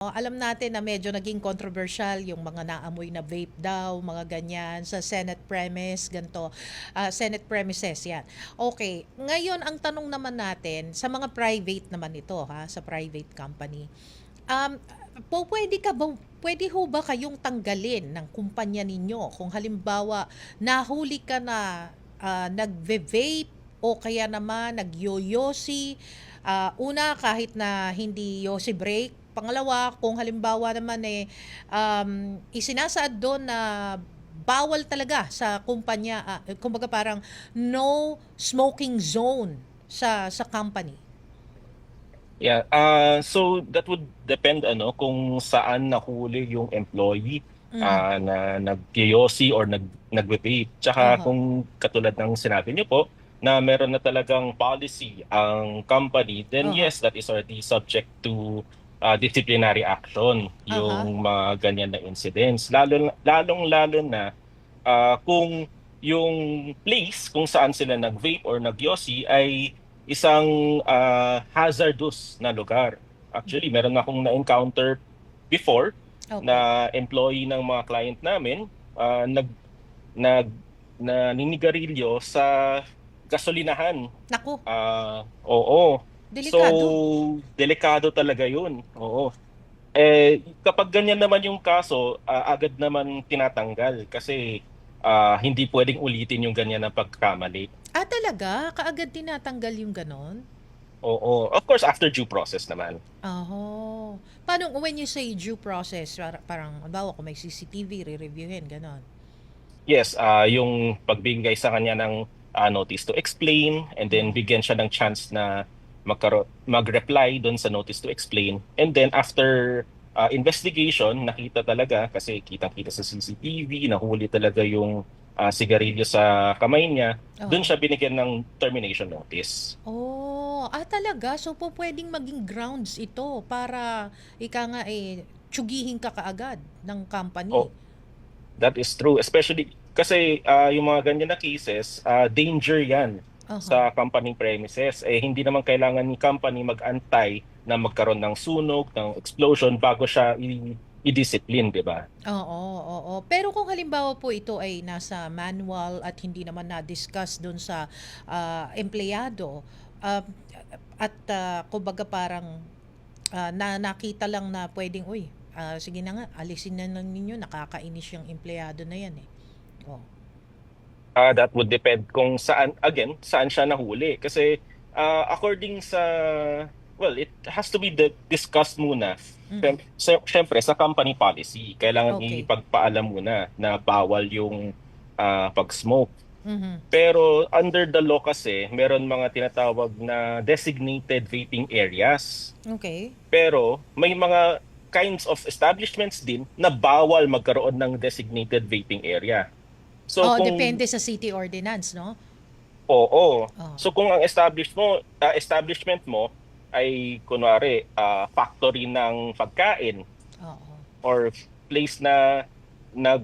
Alam natin na medyo naging controversial yung mga naamoy na vape daw, mga ganyan sa Senate premise, ganto. Ah, Senate premises 'yan. Okay, ngayon ang tanong naman natin sa mga private naman ito ha, sa private company. Um po pwede ka ba pwede ho ba kayong tanggalin ng kumpanya ninyo kung halimbawa nahuli ka na ah, nagve-vape o kaya naman nagyoyosi Ah, una kahit na hindi yosi break Pangalawa, kung halimbawa naman eh, um, isinasaad doon na bawal talaga sa kumpanya, ah, kumbaga parang no smoking zone sa sa company. Yeah, uh, so that would depend ano kung saan nahuli yung employee Mm. ah, na nag or nag nagve-vape. Tsaka Aha. kung katulad ng sinabi niyo po na meron na talagang policy ang company, then Aha. yes, that is already subject to ah, disciplinary action yung mga ganyan na incidents. Lalo lalong-lalo na ah, kung yung place kung saan sila nag-vape or nag-yosi ay isang ah, hazardous na lugar. Actually, meron akong na-encounter before Okay. na employee ng mga client namin ah, nag nag na ninigarilyo sa gasolinahan. Naku, Ah, oo. Delikado. So, delikado talaga 'yun. Oo. Eh kapag ganyan naman yung kaso, ah, agad naman tinatanggal kasi ah, hindi pwedeng ulitin yung ganyan na pagkamali. ah, talaga? Kaagad tinatanggal yung ganon? Oo. Of course, after due process naman. Oh. Paano when you say due process, para- parang, halimbawa kung may CCTV, re-reviewin, ganon. Yes, ah yung pagbigay sa kanya ng ah, notice to explain and then bigyan siya ng chance na magkaro- mag-reply doon sa notice to explain. And then after ah, investigation, nakita talaga kasi kitang-kita sa CCTV, nahuli talaga yung ah, sigarilyo sa kamay niya. Doon Oo. siya binigyan ng termination notice. Oh, ah talaga? So po pwedeng maging grounds ito para ika nga eh tsugihin ka kaagad ng company. Oh. That is true, especially kasi ah, yung mga ganyan na cases, ah, danger 'yan. Aha. sa company premises, eh hindi naman kailangan ni company mag-antay na magkaroon ng sunog, ng explosion bago siya i- i-discipline, di ba? Oo, oo. Pero kung halimbawa po ito ay nasa manual at hindi naman na-discuss doon sa ah, empleyado ah, at ah, kumbaga parang ah, na nakita lang na pwedeng, uy, ah, sige na nga, alisin na lang ninyo, nakakainis yung empleyado na yan eh. Oh. Ah, that would depend kung saan, again, saan siya nahuli. Kasi ah, according sa, well, it has to be di- discussed muna. Mm. Siyempre, sa company policy, kailangan Okay. ipagpaalam muna na bawal yung ah, pag-smoke. Mhm. Pero under the law kasi, meron mga tinatawag na designated vaping areas. Okay. Pero may mga kinds of establishments din na bawal magkaroon ng designated vaping area. So oh, kung depende sa city ordinance, no? oo. Oh. So kung ang establish mo, ah, establishment mo ay kunwari ah, factory ng pagkain Oo. or place na nag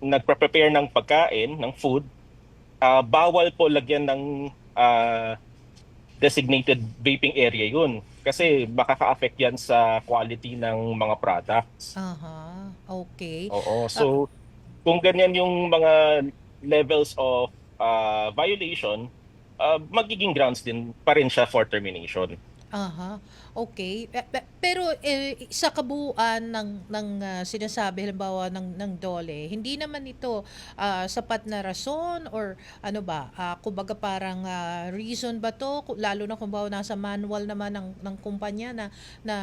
nagpre-prepare ng pagkain, ng food, ah, bawal po lagyan ng ah, designated vaping area 'yun kasi makaka-affect yan sa quality ng mga products. Aha. Okay. Oo. So, kung ganyan yung mga levels of uh, violation, uh, magiging grounds din pa rin siya for termination. Aha. Okay. Pe- pe- Pero eh, sa kabuuan ng ng ah, sinasabi halimbawa ng ng DOLE, hindi naman ito ah, sapat na rason or ano ba? ah, kumbaga parang ah, reason ba to lalo na kung bawa nasa manual naman ng ng kumpanya na na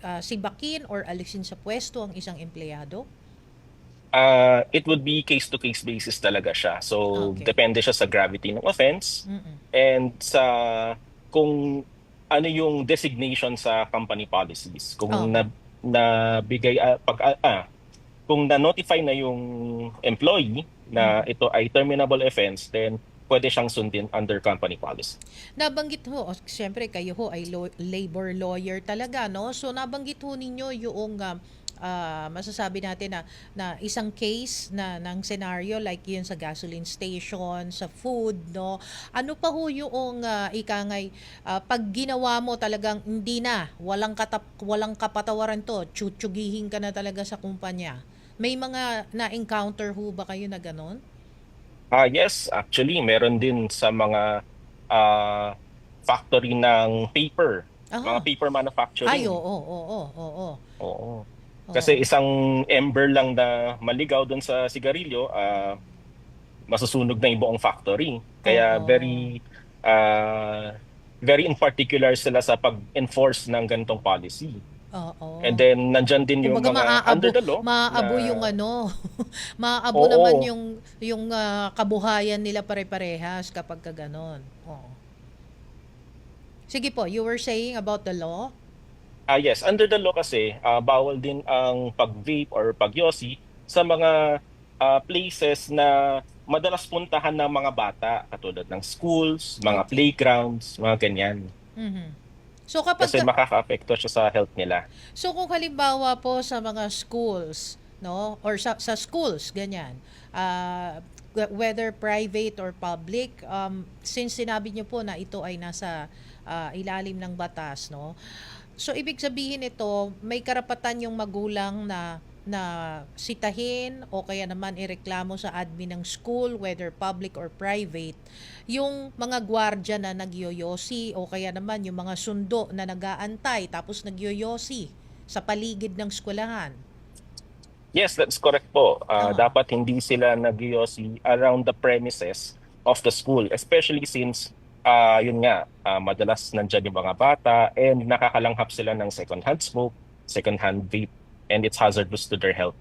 ah, sibakin or alisin sa pwesto ang isang empleyado? Uh, it would be case-to-case basis talaga siya. So, Okay. depende siya sa gravity ng offense Mm-mm. and sa kung ano yung designation sa company policies. Kung Oo. na nabigay ah, pag ah, ah, kung na-notify na yung employee na ito ay terminable offense, then pwede siyang sundin under company policy. Nabanggit ho, o, siyempre kayo ho ay lo- labor lawyer talaga, no? So nabanggit ho ninyo yung ah, ah, masasabi natin na na isang case na ng scenario like yun sa gasoline station, sa food, no? Ano pa ho yung ah, ikangay ah, pag ginawa mo talagang hindi na, walang katap, walang kapatawaran to, tsutyugihin ka na talaga sa kumpanya. May mga na-encounter ho ba kayo na ganon? Ah, yes, actually, meron din sa mga ah, factory ng paper, mga Aha. paper Ay, manufacturing. oo, oo, oo, oo. Oo. Oo. Kasi isang ember lang na maligaw doon sa sigarilyo, ah, masusunog na yung buong factory. Kaya Oo. very ah, very in particular sila sa pag-enforce ng ganitong policy. Oo. And then nandyan din yung Kumbaga mga maaabo, under the law maaabo na yung ano, maaabo Oo. naman yung yung ah, kabuhayan nila pare-parehas kapag ka ganon. Oo. Sige po, you were saying about the law? Ah yes, under the law kasi ah, bawal din ang pag-vape or pag-yosi sa mga ah, places na madalas puntahan ng mga bata katulad ng schools, mga playgrounds, mga ganyan. Mhm. So kapag Kasi ka- makaka-apekto siya sa health nila. So kung halimbawa po sa mga schools, no, or sa, sa schools, ganyan, wh- whether private or public, um, since sinabi niyo po na ito ay nasa ah, ilalim ng batas, no, so ibig sabihin ito, may karapatan yung magulang na na sitahin o kaya naman ireklamo sa admin ng school, whether public or private, yung mga gwardya na nagyoyosi o kaya naman yung mga sundo na nagaantay tapos nagyoyosi sa paligid ng eskwelahan. Yes, that's correct po. Ah. Ah, Dapat hindi sila nag around the premises of the school, especially since ah yun nga, ah, madalas nandyan yung mga bata and nakakalanghap sila ng second-hand smoke, second-hand vape, and it's hazardous to their health.